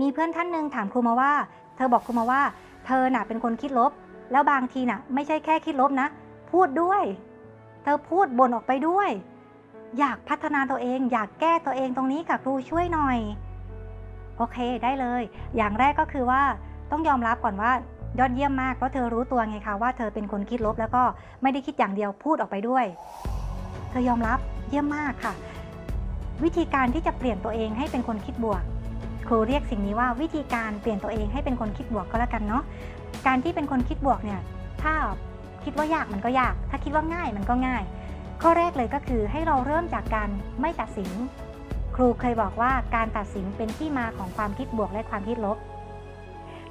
มีเพื่อนท่านหนึ่งถามครูมาว่า เธอบอกครูมาว่า เธอน่ะเป็นคนคิดลบ แล้วบางทีน่ะ ไม่ใช่แค่คิดลบนะ พูดด้วย เธอพูดบ่นออกไปด้วย อยากพัฒนาตัวเอง อยากแก้ตัวเองตรงนี้ค่ะครูช่วยหน่อย โอเคได้เลย อย่างแรกก็คือว่าต้องยอมรับก่อนว่ายอดเยี่ยมมากเพราะเธอรู้ตัวไงคะว่าเธอเป็นคนคิดลบแล้วก็ไม่ได้คิดอย่างเดียวพูดออกไปด้วย เธอยอมรับเยี่ยมมากค่ะ วิธีการที่จะเปลี่ยนตัวเองให้เป็นคนคิดบวก ครูเรียกสิ่งนี้ว่าวิธีการเปลี่ยนตัวเองให้เป็นคนคิดบวกก็แล้วกันเนาะการที่เป็นคนคิดบวกเนี่ยถ้าคิดว่ายากมันก็ยาก ถ้าคิดว่าง่ายมันก็ง่าย ข้อแรกเลยก็คือให้เราเริ่มจากการไม่ตัดสิน ครูเคยบอกว่าการตัดสินเป็นที่มาของความคิดบวกและความคิดลบ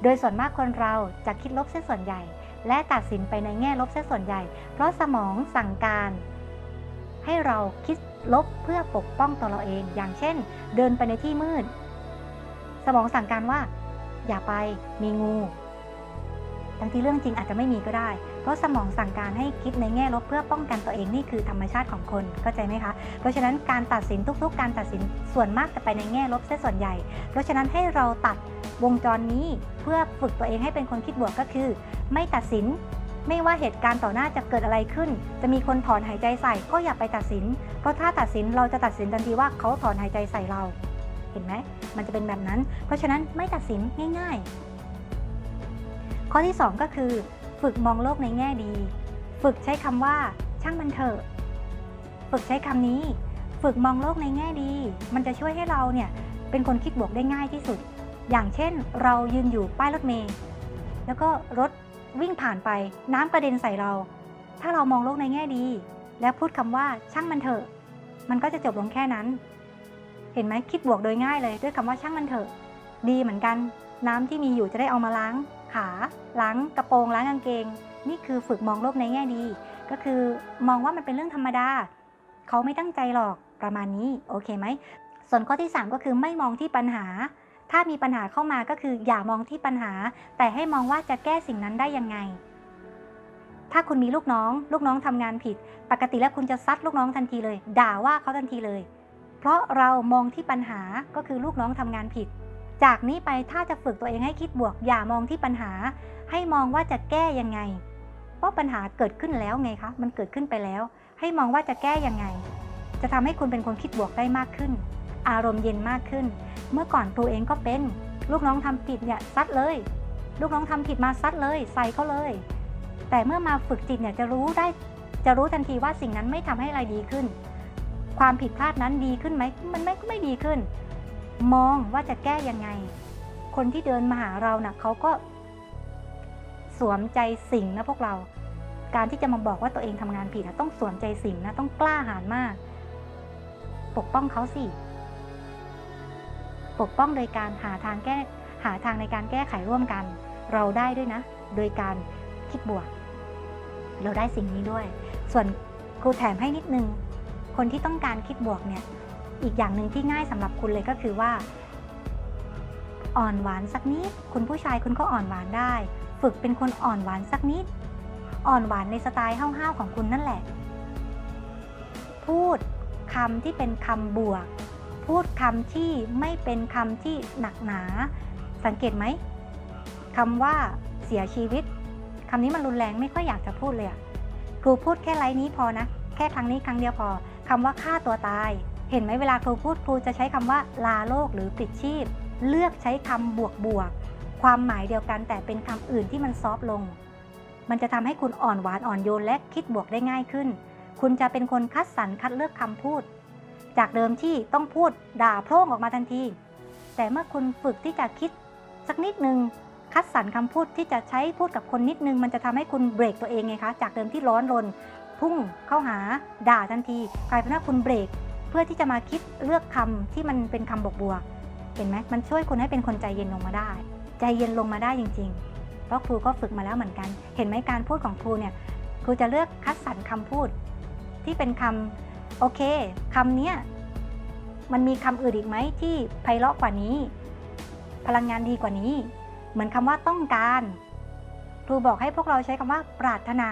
โดยส่วนมากคนเราจะคิดลบเสียส่วนใหญ่ และตัดสินไปในแง่ลบเสียส่วนใหญ่ เพราะสมองสั่งการ ให้เราคิดลบเพื่อปกป้องตัวเราเอง อย่างเช่น เดินไปในที่มืด สมองสั่งการว่า อย่าไปมีงูทั้งที่เรื่องจริงอาจจะไม่มีก็ได้ เพราะสมองสั่งการให้คิดในแง่ลบเพื่อป้องกันตัวเองนี่คือธรรมชาติของคนเข้าใจไหมคะ เพราะฉะนั้นการตัดสินทุก ๆ การตัดสินส่วนมากจะไปในแง่ลบเสียส่วนใหญ่ เพราะฉะนั้นให้เราตัดวงจรนี้เพื่อฝึกตัวเองให้เป็นคนคิดบวกก็คือ ไม่ตัดสิน ไม่ว่าเหตุการณ์ต่อหน้าจะเกิดอะไรขึ้น จะมีคนถอนหายใจใส่ก็อย่าไปตัดสิน เพราะถ้าตัดสินเราจะตัดสินทันทีว่าเขาถอนหายใจใส่เรา เห็นไหมมันจะเป็นแบบนั้น เพราะฉะนั้นไม่ตัดสินง่ายๆ ข้อที่ 2 ก็คือ ฝึกมองโลกในแง่ดี ฝึกใช้คำว่าช่างมันเถอะฝึกใช้คำนี้ ฝึกมองโลกในแง่ดี มันจะช่วยให้เราเนี่ยเป็นคนคิดบวกได้ง่ายที่สุด อย่างเช่น เรายืนอยู่ป้ายรถเมล์แล้วก็รถวิ่งผ่านไปน้ำกระเด็นใส่เรา ถ้าเรามองโลกในแง่ดี แล้วพูดคำว่าช่างมันเถอะ มันก็จะจบลงแค่นั้น เห็นไหมคิดบวกโดยง่ายเลย ด้วยคำว่าช่างมันเถอะ ดีเหมือนกัน น้ำที่มีอยู่จะได้เอามาล้างขาล้างกระโปรงล้างกางเกง นี่คือฝึกมองโลกในแง่ดี ก็คือมองว่ามันเป็นเรื่องธรรมดา เขาไม่ตั้งใจหรอกประมาณนี้โอเคไหมส่วนข้อที่ 3 ก็คือไม่มองที่ปัญหา ถ้ามีปัญหาเข้ามาก็คืออย่ามองที่ปัญหา แต่ให้มองว่าจะแก้สิ่งนั้นได้ยังไง ถ้าคุณมีลูกน้อง ลูกน้องทำงานผิด ปกติแล้วคุณจะซัดลูกน้องทันทีเลย ด่าว่าเขาทันทีเลย เพราะเรามองที่ปัญหาก็คือลูกน้องทำงานผิด จากนี้ไปถ้าจะฝึกตัวเองให้คิดบวก อย่ามองที่ปัญหา ให้มองว่าจะแก้ยังไง เพราะปัญหาเกิดขึ้นแล้วไงคะ มันเกิดขึ้นไปแล้ว ให้มองว่าจะแก้ยังไง จะทำให้คุณเป็นคนคิดบวกได้มากขึ้น อารมณ์เย็นมากขึ้น เมื่อก่อนครูเองก็เป็น ลูกน้องทำผิดเนี่ยซัดเลย ลูกน้องทำผิดมาซัดเลย ใส่เขาเลย แต่เมื่อมาฝึกจิตเนี่ยจะรู้ได้ จะรู้ทันทีว่าสิ่งนั้นไม่ทำให้อะไรดีขึ้น ความผิดพลาดนั้นดีขึ้นไหมมันไม่ก็ไม่ดีขึ้น มองว่าจะแก้ยังไง คนที่เดินมาหาเรานะ่ะเขาก็ สวมใจสิ่งนะพวกเรา การที่จะมาบอกว่าตัวเองทำงานผิดนะต้องสวมใจสิ่งนะต้องกล้าหาญมาก ปกป้องเขาสิปกป้องโดยการหาทางแก้หาทางในการแก้ไขร่วมกัน เราได้ด้วยนะ โดยการคิดบวก เราได้สิ่งนี้ด้วย ส่วนครูแถมให้นิดนึง คนที่ต้องการคิดบวกเนี่ยอีกอย่างหนึ่งที่ง่ายสำหรับคุณเลยก็คือว่า อ่อนหวานสักนิดคุณผู้ชายคุณก็อ่อนหวานได้ ฝึกเป็นคนอ่อนหวานสักนิด อ่อนหวานในสไตล์ห้าวๆของคุณนั่นแหละ พูดคำที่เป็นคำบวก พูดคำที่ไม่เป็นคำที่หนักหนา สังเกตไหมคำว่าเสียชีวิตคำนี้มันรุนแรงไม่ค่อยอยากจะพูดเลยครูพูดแค่ไลน์นี้พอนะ แค่ครั้งนี้ครั้งเดียวพอ คำว่าฆ่าตัวตาย เห็นไหมเวลาครูพูดครูจะใช้คำว่าลาโลกหรือปิดชีพ เลือกใช้คำบวกบวกๆความหมายเดียวกันแต่เป็นคำอื่นที่มันซอฟลง มันจะทำให้คุณอ่อนหวานอ่อนโยนและคิดบวกได้ง่ายขึ้น คุณจะเป็นคนคัดสรรคัดเลือกคำพูด จากเดิมที่ต้องพูดด่าโพร่งออกมาทันที แต่เมื่อคุณฝึกที่จะคิดสักนิดนึงคัดสรรคำพูดที่จะใช้พูดกับคนนิดนึง มันจะทำให้คุณเบรกตัวเองไงคะ จากเดิมที่ร้อนรน พุ่งเข้าหาด่าทันที กลายเป็นว่าคุณเบรก เพื่อที่จะมาคิดเลือกคำที่มันเป็นคำบกบวกเห็นไหมมันช่วยคุณให้เป็นคนใจเย็นลงมาได้ ใจเย็นลงมาได้จริง ๆ เพราะครูก็ฝึกมาแล้วเหมือนกัน เห็นไหมการพูดของครูเนี่ยครูจะเลือกคัดสรรคำพูด ที่เป็นคำโอเคคำเนี้ยมันมีคำอื่นอีกไหมที่ไพเราะกว่านี้ พลังงานดีกว่านี้ เหมือนคำว่าต้องการ ครูบอกให้พวกเราใช้คำว่าปรารถนา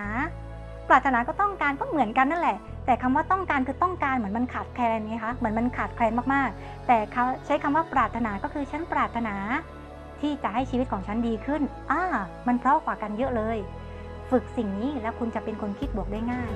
ปรารถนาก็ต้องการก็เหมือนกันนั่นแหละ แต่คำว่าต้องการคือต้องการเหมือนมันขาดแคลนไงคะเหมือนมันขาดแคลนมากๆ แต่เขาใช้คำว่าปรารถนาก็คือฉันปรารถนาที่จะให้ชีวิตของฉันดีขึ้นอ่ามันเพราะกว่ากันเยอะเลย ฝึกสิ่งนี้แล้วคุณจะเป็นคนคิดบวกได้ง่าย